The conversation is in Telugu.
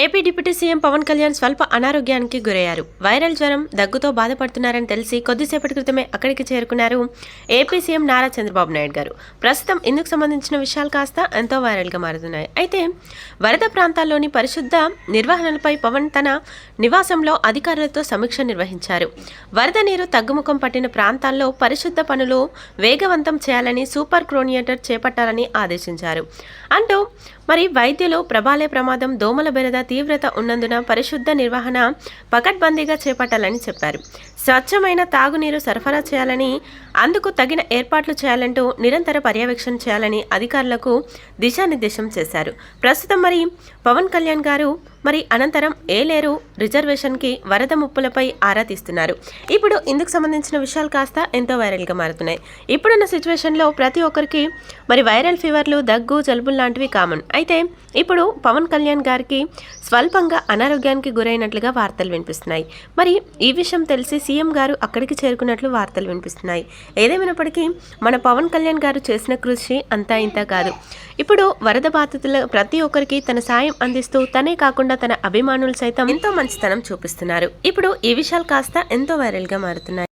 AP deputy CM Pawan Kalyan స్వల్ప అనారోగ్యానికి గురయ్యారు. వైరల్ జ్వరం దగ్గుతో బాధపడుతున్నారని తెలిసి కొద్దిసేపటి క్రితమే అక్కడికి చేరుకున్నారు ఏపీ సీఎం నారా చంద్రబాబు నాయుడు గారు. ప్రస్తుతం ఇందుకు సంబంధించిన విషయాలు కాస్త ఎంతో వైరల్గా మారుతున్నాయి. అయితే వరద ప్రాంతాల్లోని పరిశుద్ధ నిర్వహణలపై పవన్ తన నివాసంలో అధికారులతో సమీక్ష నిర్వహించారు. వరద నీరు తగ్గుముఖం పట్టిన ప్రాంతాల్లో పరిశుద్ధ పనులు వేగవంతం చేయాలని సూపర్ క్రోనియేటర్ చేపట్టాలని ఆదేశించారు. అంటూ మరి వైద్యులు ప్రభాలే ప్రమాదం దోమల బెరద తీవ్రత ఉన్నందున పరిశుద్ధ నిర్వహణ పకడ్బందీగా చేపట్టాలని చెప్పారు. స్వచ్ఛమైన తాగునీరు సరఫరా చేయాలని అందుకు తగిన ఏర్పాట్లు చేయాలంటూ నిరంతర పర్యవేక్షణ చేయాలని అధికారులకు దిశానిర్దేశం చేశారు. ప్రస్తుతం మరి పవన్ కళ్యాణ్ గారు మరి అనంతరం ఏలేరు రిజర్వేషన్కి వరద ముప్పులపై ఆరా తీస్తున్నారు. ఇప్పుడు ఇందుకు సంబంధించిన విషయాలు కాస్త ఎంతో వైరల్గా మారుతున్నాయి. ఇప్పుడున్న సిచ్యువేషన్లో ప్రతి ఒక్కరికి మరి వైరల్ ఫీవర్లు దగ్గు జలుబులు లాంటివి కామన్. అయితే ఇప్పుడు పవన్ కళ్యాణ్ గారికి స్వల్పంగా అనారోగ్యానికి గురైనట్లుగా వార్తలు వినిపిస్తున్నాయి. మరి ఈ విషయం తెలిసి సీఎం గారు అక్కడికి చేరుకున్నట్లు వార్తలు వినిపిస్తున్నాయి. ఏదేమైనప్పటికీ మన పవన్ కళ్యాణ్ గారు చేసిన కృషి అంతా ఇంత కాదు. ఇప్పుడు వరద బాధితుల ప్రతి ఒక్కరికి తన సాయం అందిస్తూ తనే కాకుండా తన అభిమానులు సైతం ఎంతో మంచితనం చూపిస్తున్నారు. ఇప్పుడు ఈ విషయాలు కాస్త ఎంతో వైరల్గా మారుతున్నాయి.